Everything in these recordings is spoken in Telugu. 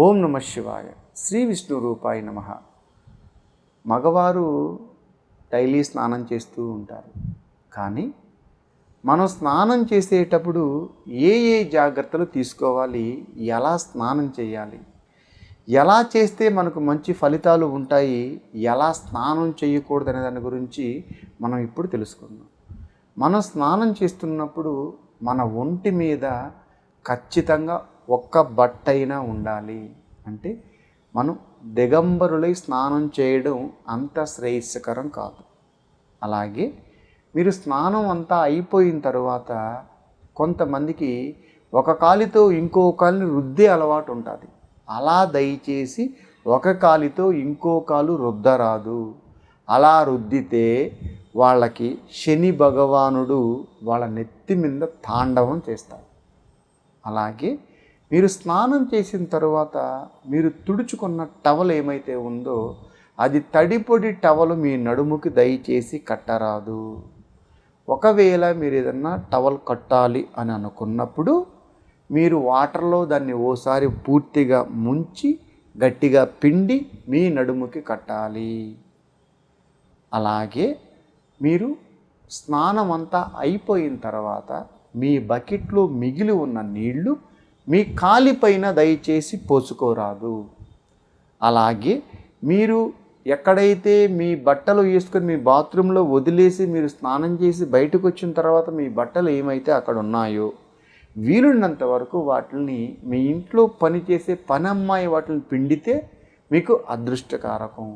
ఓం నమ శివాయ. శ్రీ విష్ణు రూపాయ నమ. మగవారు డైలీ స్నానం చేస్తూ ఉంటారు. కానీ మనం స్నానం చేసేటప్పుడు ఏ ఏ జాగ్రత్తలు తీసుకోవాలి? ఎలా స్నానం చేయాలి? ఎలా చేస్తే మనకు మంచి ఫలితాలు ఉంటాయి? ఎలా స్నానం చేయకూడదనే దాని గురించి మనం ఇప్పుడు తెలుసుకుందాం. మనం స్నానం చేస్తున్నప్పుడు మన ఒంటి మీద ఖచ్చితంగా ఒక్క బట్ట అయినా ఉండాలి. అంటే మనం దిగంబరులై స్నానం చేయడం అంత శ్రేయస్కరం కాదు. అలాగే మీరు స్నానం అంతా అయిపోయిన తర్వాత కొంతమందికి ఒక కాలితో ఇంకో కాలిని రుద్దే అలవాటు ఉంటుంది. అలా దయచేసి ఒక కాలితో ఇంకో కాలు రుద్దరాదు. అలా రుద్దితే వాళ్ళకి శని భగవానుడు వాళ్ళ నెత్తి మీద తాండవం చేస్తారు అలాగే మీరు స్నానం చేసిన తర్వాత మీరు తుడుచుకున్న టవల్ ఏమైతే ఉందో అది తడిపొడి టవల్ మీ నడుముకి దయచేసి కట్టరాదు. ఒకవేళ మీరు ఏదన్నా టవల్ కట్టాలి అని అనుకున్నప్పుడు మీరు వాటర్లో దాన్ని ఓసారి పూర్తిగా ముంచి గట్టిగా పిండి మీ నడుముకి కట్టాలి. అలాగే మీరు స్నానం అంతా అయిపోయిన తర్వాత మీ బకెట్లో మిగిలి ఉన్న నీళ్ళు మీ కాలిపైన దయచేసి పోసుకోరాదు. అలాగే మీరు ఎక్కడైతే మీ బట్టలు వేసుకొని మీ బాత్రూంలో వదిలేసి మీరు స్నానం చేసి బయటకు వచ్చిన తర్వాత మీ బట్టలు ఏమైతే అక్కడ ఉన్నాయో వీలున్నంత వరకు వాటిని మీ ఇంట్లో పనిచేసే పని అమ్మాయి వాటిని పిండితే మీకు అదృష్టకారకం.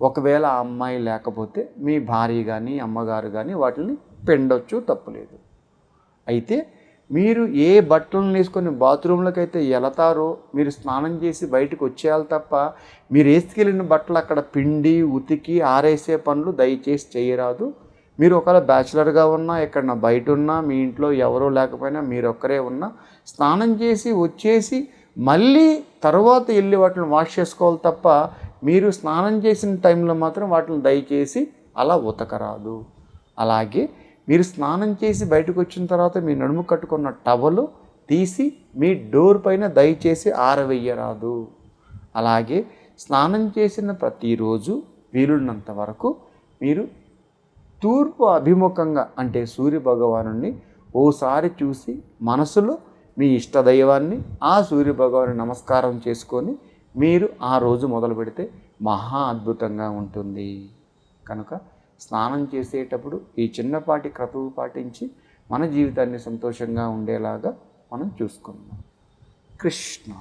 ఒకవేళ ఆ అమ్మాయి లేకపోతే మీ భార్య కానీ అమ్మగారు కానీ వాటిని పిండొచ్చు తప్పులేదు. అయితే మీరు ఏ బట్టలను వేసుకొని బాత్రూంలోకి అయితే వెళతారో మీరు స్నానం చేసి బయటకు వచ్చేయాలి తప్ప మీరు వేసుకెళ్ళిన బట్టలు అక్కడ పిండి ఉతికి ఆరేసే పనులు దయచేసి చేయరాదు. మీరు ఒకవేళ బ్యాచిలర్గా ఉన్నా ఎక్కడన్నా బయట ఉన్నా మీ ఇంట్లో ఎవరో లేకపోయినా మీరు ఒక్కరే ఉన్నా స్నానం చేసి వచ్చేసి మళ్ళీ తర్వాత వెళ్ళి వాటిని వాష్ చేసుకోవాలి తప్ప మీరు స్నానం చేసిన టైంలో మాత్రం వాటిని దయచేసి అలా ఉతకరాదు. అలాగే మీరు స్నానం చేసి బయటకు వచ్చిన తర్వాత మీ నడుము కట్టుకున్న టవలు తీసి మీ డోర్ పైన దయచేసి ఆరవేయరాదు. అలాగే స్నానం చేసిన ప్రతిరోజు వీలున్నంత వరకు మీరు తూర్పు అభిముఖంగా అంటే సూర్య భగవాను ఓసారి చూసి మనసులో మీ ఇష్టదైవాన్ని ఆ సూర్య భగవాను నమస్కారం చేసుకొని మీరు ఆ రోజు మొదలు పెడితే మహా అద్భుతంగా ఉంటుంది. కనుక స్నానం చేసేటప్పుడు ఈ చిన్నపాటి క్రతువు పాటించి మన జీవితాన్ని సంతోషంగా ఉండేలాగా మనం చూసుకుందాం. కృష్ణ